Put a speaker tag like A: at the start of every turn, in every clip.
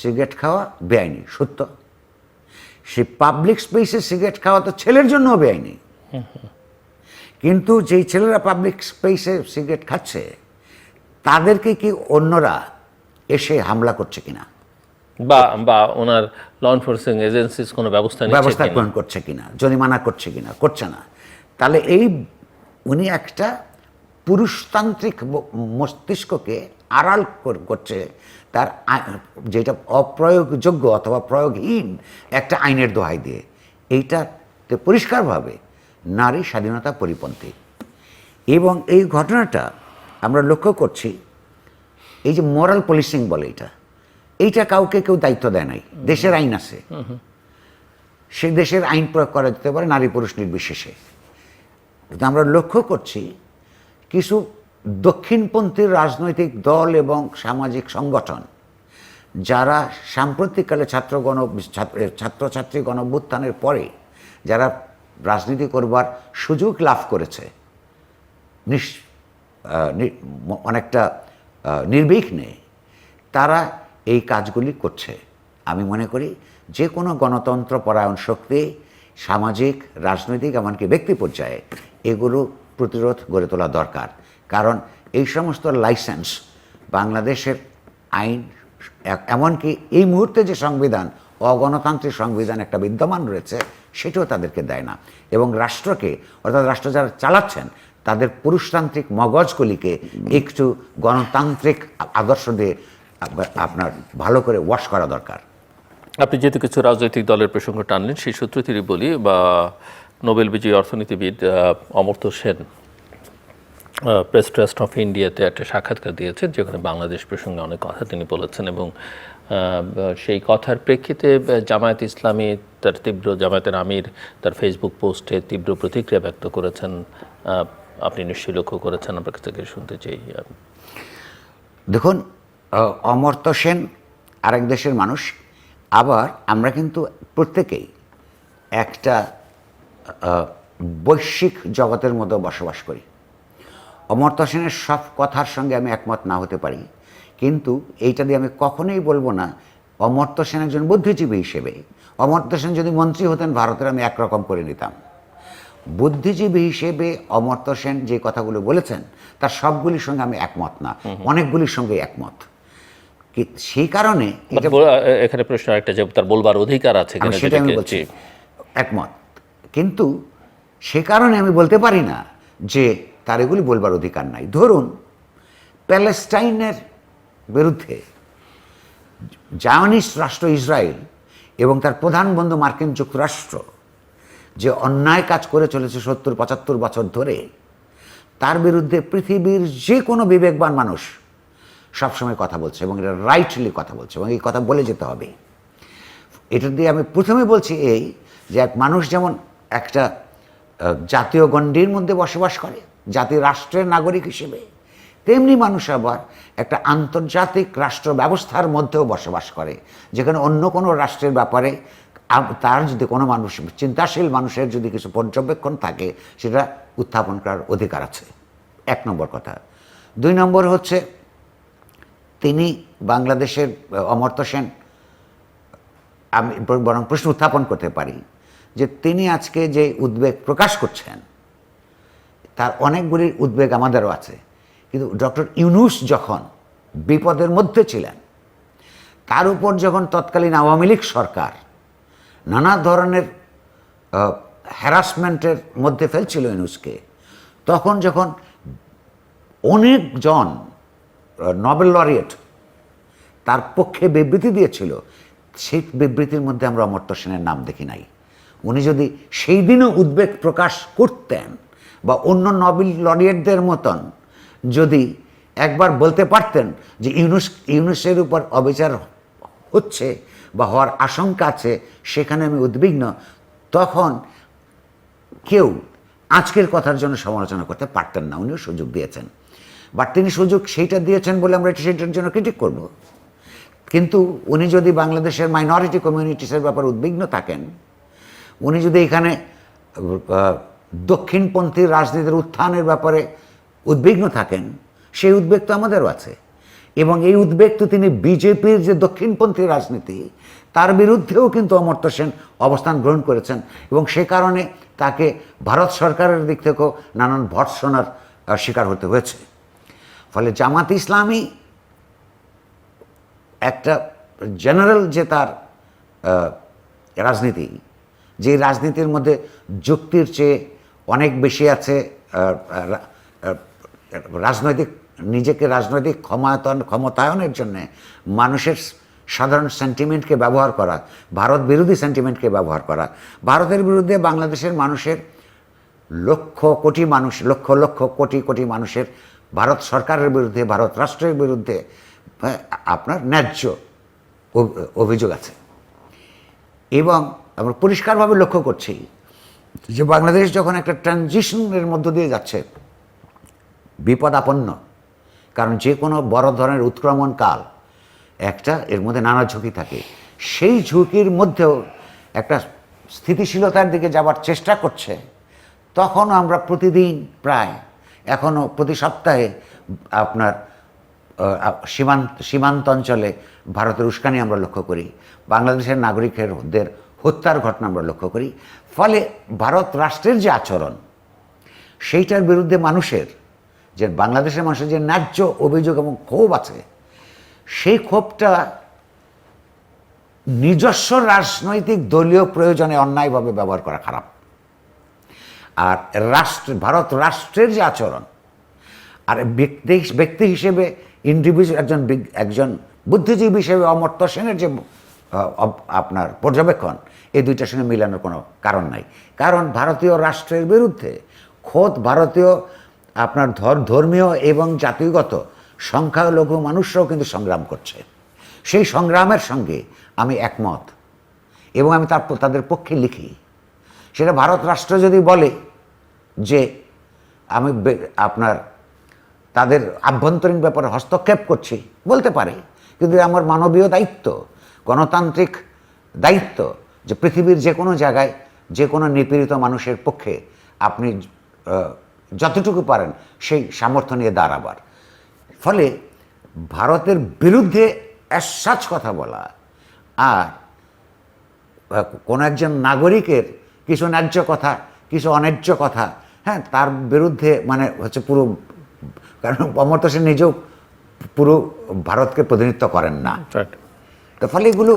A: Cigarette খাওয়া বেআইনি সত্য। সে পাবলিক স্পেসে সিগারেট খাওয়া তো ছেলের জন্য বেআইনি। কিন্তু যেই ছেলেরা পাবলিক স্পেসে সিগারেট খাচ্ছে তাদেরকে কি অন্যরা এসে হামলা করছে কিনা?
B: বা বা ওনার ল এনফোর্সিং এজেন্সিস কোনো ব্যবস্থা
A: ব্যবস্থা গ্রহণ করছে কিনা জরিমানা করছে কিনা করছে না। তাহলে এই উনি একটা পুরুষতান্ত্রিক মস্তিষ্ককে আড়াল কর- করছে, তার যেটা অপ্রয়োগযোগ্য অথবা প্রয়োগহীন একটা আইনের দোহাই দিয়ে। এইটাতে পরিষ্কারভাবে নারী স্বাধীনতা পরিপন্থী। এবং এই ঘটনাটা আমরা লক্ষ্য করছি, এই যে মোরাল পুলিশিং বলে এটা, এইটা কাউকে কেউ দায়িত্ব দেয় নাই, দেশের আইন আছে। সে দেশের আইন প্রয়োগ করা যেতে পারে নারী পুরুষ নির্বিশেষে। কিন্তু আমরা লক্ষ্য করছি, কিছু দক্ষিণপন্থী রাজনৈতিক দল এবং সামাজিক সংগঠন, যারা সাম্প্রতিককালে ছাত্রগণ ছাত্র- ছাত্রছাত্রী গণভ্যুত্থানের পরে যারা রাজনীতি করবার সুযোগ লাভ করেছে নি- অনেকটা নির্বিঘ্নে তারা এই কাজগুলি করছে। আমি মনে করি যে কোনো গণতন্ত্র পরায়ণ শক্তি, সামাজিক, রাজনৈতিক, এমনকি ব্যক্তি পর্যায়ে এগুলো প্রতিরোধ গড়ে তোলা দরকার। কারণ এই সমস্ত লাইসেন্স বাংলাদেশের আইন এমনকি এই মুহূর্তে যে সংবিধান অগণতান্ত্রিক সংবিধান একটা বিদ্যমান রয়েছে সেটাও তাদেরকে দেয় না। এবং রাষ্ট্রকে অর্থাৎ রাষ্ট্র যারা চালাচ্ছেন তাদের পুরুষতান্ত্রিক মগজগুলিকে একটু গণতান্ত্রিক আদর্শ দিয়ে আপনার ভালো করে ওয়াশ করা দরকার।
B: আপনি যেহেতু কিছু রাজনৈতিক দলের প্রসঙ্গ টানলেন সেই সূত্র থেকে বলি বা নোবেল বিজয়ী অর্থনীতিবিদ আহ, Amartya Sen press trust of ইন্ডিয়াতে একটা সাক্ষাৎকার দিয়েছেন, যেখানে বাংলাদেশ প্রসঙ্গে অনেক কথা তিনি বলেছেন এবং সেই কথার প্রেক্ষিতে জামায়াত ইসলামী তার তীব্র, জামায়াতের আমির তার ফেসবুক পোস্টে তীব্র প্রতিক্রিয়া ব্যক্ত করেছেন। আপনি নিশ্চয়ই লক্ষ্য করেছেন, আপনার কাছ থেকে শুনতে চাই।
A: দেখুন অমর্ত্য সেন, আরেক দেশের মানুষ। আবার আমরা কিন্তু প্রত্যেকেই একটা বৈশ্বিক জগতের মধ্যে বসবাস করি। অমর্ত্য সেনের সব কথার সঙ্গে আমি একমত না হতে পারি। কিন্তু এইটা দিয়ে আমি কখনোই বলব না অমর্ত্য সেন একজন বুদ্ধিজীবী হিসেবে। অমর্ত্য সেন যদি মন্ত্রী হতেন ভারতের আমি একরকম করে নিতাম। বুদ্ধিজীবী হিসেবে অমর্ত্য সেন যে কথাগুলো বলেছেন তার সবগুলির সঙ্গে আমি একমত না। অনেকগুলির সঙ্গে একমত। সেই কারণে
B: এখানে প্রশ্ন একটা যে তার বলবার অধিকার আছে
A: সেটা আমি বলছি। একমত। কিন্তু সে কারণে আমি বলতে পারি না যে তার এগুলি বলবার অধিকার নাই। ধরুন, প্যালেস্টাইনের বিরুদ্ধে জায়নিস্ট রাষ্ট্র ইসরায়েল এবং তার প্রধান বন্ধু মার্কিন যুক্তরাষ্ট্র যে অন্যায় কাজ করে চলেছে সত্তর, পঁচাত্তর বছর ধরে, তার বিরুদ্ধে পৃথিবীর যে কোনো বিবেকবান মানুষ সবসময় কথা বলছে এবং এটা রাইটলি কথা বলছে এবং এই কথা বলে যেতে হবে। এটা দিয়ে আমি প্রথমে বলছি এই যে এক মানুষ যেমন একটা জাতীয় গণ্ডির মধ্যে বসবাস করে জাতীয় রাষ্ট্রের নাগরিক হিসেবে। তেমনি মানুষ আবার একটা আন্তর্জাতিক রাষ্ট্র ব্যবস্থার মধ্যেও বসবাস করে। যেখানে অন্য কোনো রাষ্ট্রের ব্যাপারে তার যদি কোনো মানুষ, চিন্তাশীল মানুষের যদি কিছু পর্যবেক্ষণ থাকে, সেটা উত্থাপন করার অধিকার আছে। এক নম্বর কথা। দুই নম্বর হচ্ছে, তিনি বাংলাদেশের, অমর্ত্য সেন, আমি বরং প্রশ্ন উত্থাপন করতে পারি যে তিনি আজকে যে উদ্বেগ প্রকাশ করছেন তার অনেকগুলি উদ্বেগ আমাদেরও আছে। কিন্তু ডক্টর ইউনুস যখন বিপদের মধ্যে ছিলেন, তার উপর যখন তৎকালীন আওয়ামী লীগ সরকার নানা ধরনের হ্যারাসমেন্টের মধ্যে ফেলছিল ইউনুসকে, তখন যখন অনেকজন নোবেল লরিয়েট তার পক্ষে বিবৃতি দিয়েছিল, সেই বিবৃতির মধ্যে আমরা অমর্ত্য সেনের নাম দেখি নাই। উনি যদি সেই দিনও উদ্বেগ প্রকাশ করতেন বা অন্য নবেল লরিয়েটদের মতন যদি একবার বলতে পারতেন যে ইউনুস, ইউনুসের উপর অবিচার হচ্ছে বা হওয়ার আশঙ্কা আছে, সেখানে আমি উদ্বিগ্ন, তখন কেউ আজকের কথার জন্য সমালোচনা করতে পারতেন না। উনিও সুযোগ দিয়েছেন। বাট তিনি সুযোগ সেইটা দিয়েছেন বলে আমরা এটা সেটার জন্য ক্রিটিক করব। কিন্তু উনি যদি বাংলাদেশের মাইনরিটি কমিউনিটিসের ব্যাপারে উদ্বিগ্ন থাকেন, উনি যদি এখানে দক্ষিণপন্থী রাজনীতির উত্থানের ব্যাপারে উদ্বিগ্ন থাকেন, সেই উদ্বেগ তো আমাদেরও আছে। এবং এই উদ্বেগ তো তিনি বিজেপির যে দক্ষিণপন্থী রাজনীতি, তার বিরুদ্ধেও কিন্তু অমর্ত্য সেন অবস্থান গ্রহণ করেছেন। এবং সে কারণে তাকে ভারত সরকারের দিক থেকেও নানান ভর্সনার শিকার হতে হয়েছে। ফলে জামাত ইসলামী একটা জেনারেল যে তার রাজনীতি, যে রাজনীতির মধ্যে যুক্তির চেয়ে অনেক বেশি আছে রাজনৈতিক, নিজেকে রাজনৈতিক ক্ষমতায়ন ক্ষমতায়নের জন্য মানুষের সাধারণ সেন্টিমেন্টকে ব্যবহার করা, ভারত বিরোধী সেন্টিমেন্টকে ব্যবহার করা। ভারতের বিরুদ্ধে বাংলাদেশের মানুষের লক্ষ কোটি মানুষ, লক্ষ লক্ষ কোটি কোটি মানুষের, ভারত সরকারের বিরুদ্ধে, ভারত রাষ্ট্রের বিরুদ্ধে আপনার ন্যায্য অভিযোগ আছে। এবং আমরা পরিষ্কারভাবে লক্ষ্য করছি যে বাংলাদেশ যখন একটা ট্রানজিশনের মধ্য দিয়ে যাচ্ছে বিপদাপন্ন কারণ যে কোনো বড় ধরনের উৎক্রমণ কাল, একটা এর মধ্যে নানা ঝুঁকি থাকে। সেই ঝুঁকির মধ্যেও একটা স্থিতিশীলতার দিকে যাবার চেষ্টা করছে। তখন আমরা প্রতিদিন প্রায় এখনও প্রতি সপ্তাহে আপনার সীমান্ত সীমান্ত অঞ্চলে ভারতের উস্কানি আমরা লক্ষ্য করি। বাংলাদেশের নাগরিকের হত্যার ঘটনা আমরা লক্ষ্য করি। ফলে ভারত রাষ্ট্রের যে আচরণ, সেইটার বিরুদ্ধে মানুষের, যে বাংলাদেশের মানুষের যে ন্যায্য অভিযোগ এবং ক্ষোভ আছে, সেই ক্ষোভটা নিজস্ব রাজনৈতিক দলীয় প্রয়োজনে অন্যায়ভাবে ব্যবহার করা খারাপ। আর রাষ্ট্র, ভারত রাষ্ট্রের যে আচরণ, আর ব্যক্তি ব্যক্তি হিসেবে ইন্ডিভিজুয়াল একজন একজন বুদ্ধিজীবী হিসেবে অমর্ত্য সেনের যে আপনার পর্যবেক্ষণ, এই দুইটার সঙ্গে মিলানোর কোনো কারণ নাই। কারণ ভারতীয় রাষ্ট্রের বিরুদ্ধে খোদ ভারতীয় আপনার ধর ধর্মীয় এবং জাতিগত সংখ্যালঘু মানুষরাও কিন্তু সংগ্রাম করছে। সেই সংগ্রামের সঙ্গে আমি একমত এবং আমি তার তাদের পক্ষে লিখি। সেটা ভারত রাষ্ট্র যদি বলে যে আমি আপনার তাদের আভ্যন্তরীণ ব্যাপারে হস্তক্ষেপ করছি, বলতে পারে। কিন্তু আমার মানবীয় দায়িত্ব গণতান্ত্রিক দায়িত্ব যে পৃথিবীর যে কোনো জায়গায় যে কোনো নিপীড়িত মানুষের পক্ষে আপনি যতটুকু পারেন সেই সামর্থ্য নিয়ে দাঁড়াবার ফলে ভারতের বিরুদ্ধে অ্যাসাজ কথা বলা আর কোনো একজন নাগরিকের কিছু ন্যায্য কথা, কিছু অন্যায্য কথা হ্যাঁ তার বিরুদ্ধে মানে হচ্ছে পুরো, কারণ অমর্ত্য সেন নিজেও পুরো ভারতকে প্রতিনিধিত্ব করেন না. তো ফলে এগুলো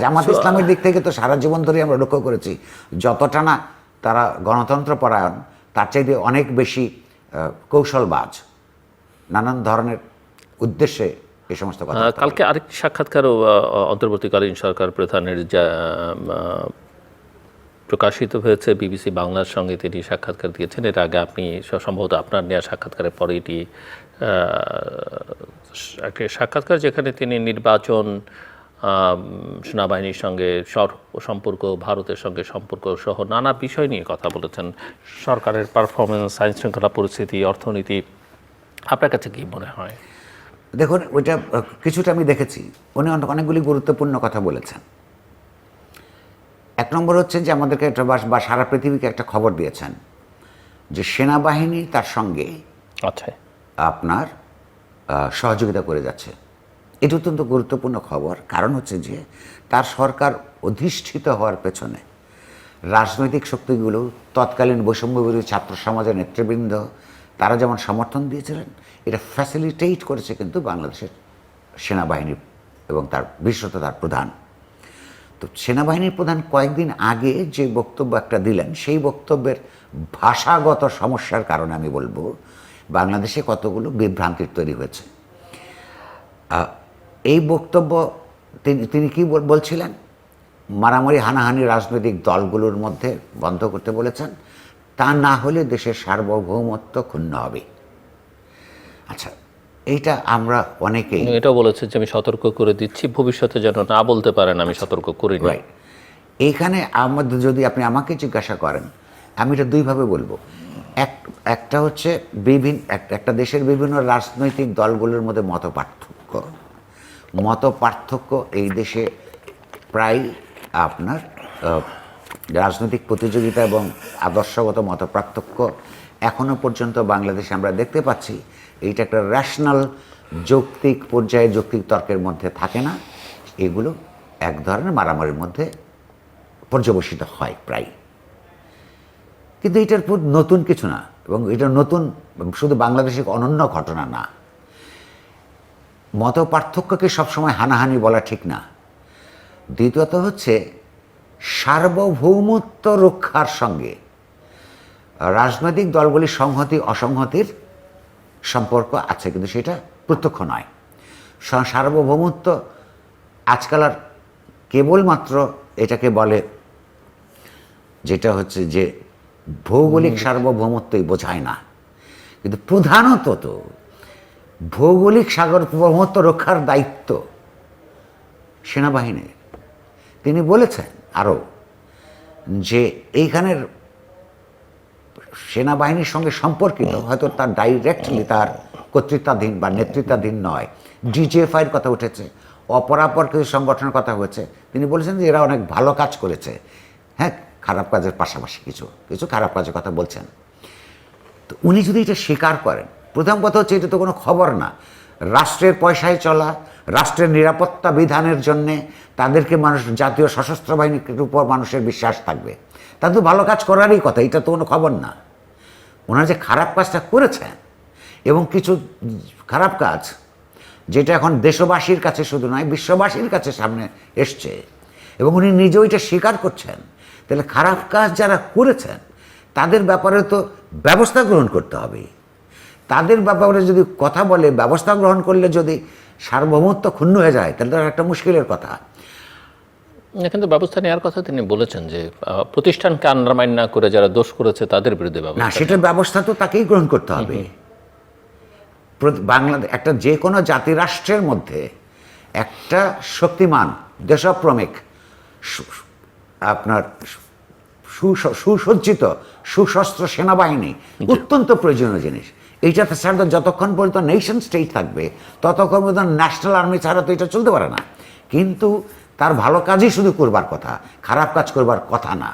A: জামাত ইসলামের দিক থেকে তো সারা জীবন ধরে আমরা লক্ষ্য করেছি যতটা না তারা গণতন্ত্র পরায়ণ তার চাইতে অনেক বেশি কৌশলবাজ নানান ধরনের উদ্দেশ্যে এ সমস্ত কথা
B: কালকে আরেকটি সাক্ষাৎকারও অন্তর্বর্তীকালীন সরকার প্রধানের যা প্রকাশিত হয়েছে বিবিসি বাংলার সঙ্গে তিনি সাক্ষাৎকার দিয়েছেন। এর আগে আপনি সম্ভবত আপনার নেওয়া সাক্ষাৎকারের পরে এটি একটি সাক্ষাৎকার যেখানে তিনি নির্বাচন সেনাবাহিনীর সঙ্গে সর- সম্পর্ক ভারতের সঙ্গে সম্পর্ক সহ নানা বিষয় নিয়ে কথা বলেছেন। সরকারের পারফরমেন্স আইন শৃঙ্খলা পরিস্থিতি অর্থনীতি আপনার কাছে কি মনে হয়?
A: দেখুন ওইটা কিছুটা আমি দেখেছি। উনি অনেক- অনেকগুলি গুরুত্বপূর্ণ কথা বলেছেন। এক নম্বর হচ্ছে যে আমাদেরকে একটা বা সারা পৃথিবীকে একটা খবর দিয়েছেন যে সেনাবাহিনী তার সঙ্গে
B: আচ্ছা।
A: আপনার সহযোগিতা করে যাচ্ছে। এটা অত্যন্ত গুরুত্বপূর্ণ খবর। কারণ হচ্ছে যে, তার সরকার অধিষ্ঠিত হওয়ার পেছনে রাজনৈতিক শক্তিগুলো, তৎকালীন বৈষম্য বিরোধী ছাত্র সমাজের নেতৃবৃন্দ, তারা যেমন সমর্থন দিয়েছিলেন, এটা ফ্যাসিলিটেট করেছে কিন্তু বাংলাদেশের সেনাবাহিনী এবং তার, বিশেষত তার প্রধান। তো সেনাবাহিনীর প্রধান কয়েকদিন আগে যে বক্তব্য একটা দিলেন, সেই বক্তব্যের ভাষাগত সমস্যার কারণে আমি বলব, বাংলাদেশে কতগুলো বিভ্রান্তির তৈরি হয়েছে। এই বক্তব্য তিনি তিনি কি বলছিলেন? মারামারি হানাহানি রাজনৈতিক দলগুলোর মধ্যে বন্ধ করতে বলেছেন। তা না হলে দেশের সার্বভৌমত্ব ক্ষুণ্ণ হবে। আচ্ছা এইটা আমরা অনেকেই
B: এটাও বলেছে যে আমি সতর্ক করে দিচ্ছি ভবিষ্যতে যেন না বলতে পারেন আমি সতর্ক করিনি।
A: রাইট এইখানে আমাদের যদি আপনি আমাকে জিজ্ঞাসা করেন আমি এটা দুইভাবে বলব। এক একটা হচ্ছে বিভিন্ন একটা দেশের বিভিন্ন রাজনৈতিক দলগুলোর মধ্যে মত পার্থক্য মত পার্থক্য এই দেশে প্রায় আপনার রাজনৈতিক প্রতিযোগিতা এবং আদর্শগত মত পার্থক্য এখনও পর্যন্ত বাংলাদেশে আমরা দেখতে পাচ্ছি। এইটা একটা ন্যাশনাল যৌক্তিক পর্যায়ে যৌক্তিক তর্কের মধ্যে থাকে না। এগুলো এক ধরনের মারামারির মধ্যে পর্যবসিত হয় প্রায়। কিন্তু এটার নতুন কিছু না এবং এটা নতুন, শুধু বাংলাদেশের অনন্য ঘটনা না মত পার্থক্যকে সবসময় হানাহানি বলা ঠিক না। দ্বিতীয়ত হচ্ছে সার্বভৌমত্ব রক্ষার সঙ্গে রাজনৈতিক দলগুলির সংহতি অসংহতির সম্পর্ক আছে কিন্তু সেটা প্রত্যক্ষ নয়। সার্বভৌমত্ব আজকাল আর কেবলমাত্র এটাকে বলে যেটা হচ্ছে যে ভৌগোলিক সার্বভৌমত্বই বোঝায় না। কিন্তু প্রধানত তো ভৌগোলিক সার্বভৌমত্ব রক্ষার দায়িত্ব সেনাবাহিনীর। তিনি বলেছেন আরও যে এইখানের সেনাবাহিনীর সঙ্গে সম্পর্কিত হয়তো তার ডাইরেক্টলি তার কর্তৃত্বাধীন বা নেতৃত্বাধীন নয়। ডিজিএফআইয়ের কথা উঠেছে, অপরাপর কিছু সংগঠনের কথা হয়েছে। তিনি বলেছেন যে এরা অনেক ভালো কাজ করেছে। হ্যাঁ খারাপ কাজের পাশাপাশি কিছু কিছু খারাপ কাজের কথা বলছেন। তো উনি যদি এটা স্বীকার করেন প্রথম কথা হচ্ছে, এটা তো কোনো খবর না। রাষ্ট্রের পয়সায় চলা, রাষ্ট্রের নিরাপত্তা বিধানের জন্যে তাদেরকে মানুষ, জাতীয় সশস্ত্র বাহিনীর উপর মানুষের বিশ্বাস থাকবে। তা তো ভালো কাজ করারই কথা, এটা তো কোনো খবর না। ওনারা যে খারাপ কাজটা করেছেন, এবং কিছু খারাপ কাজ, যেটা এখন দেশবাসীর কাছে শুধু নয়, বিশ্ববাসীর কাছে সামনে এসছে, এবং উনি নিজেও এটা স্বীকার করছেন, তাহলে খারাপ কাজ যারা করেছেন, তাদের ব্যাপারে তো ব্যবস্থা গ্রহণ করতে হবে। তাদের ব্যাপারে যদি কথা বলে ব্যবস্থা গ্রহণ করলে যদি সার্বভৌমত্ব ক্ষুণ্ণ হয়ে যায় তাহলে তো একটা মুশকিলের কথা।
B: কিন্তু ব্যবস্থা নেওয়ার কথা তিনি বলেছেন যে প্রতিষ্ঠানকে আন্ডারমাইন না করে যারা দোষ করেছে তাদের বিরুদ্ধে
A: না সেটার ব্যবস্থা তো তাকেই গ্রহণ করতে হবে। বাংলাদেশ একটা যে কোনো জাতিরাষ্ট্রের মধ্যে একটা শক্তিমান দেশপ্রমিক আপনার সুসজ্জিত সুশস্ত্র সেনাবাহিনী অত্যন্ত প্রয়োজনীয় জিনিস। এইটাতে ছাড়া যতক্ষণ পর্যন্ত নেশন স্টেট থাকবে, ততক্ষণ পর্যন্ত ন্যাশনাল আর্মি ছাড়া তো এটা চলতে পারে না। কিন্তু তার ভালো কাজই শুধু করবার কথা, খারাপ কাজ করবার কথা না।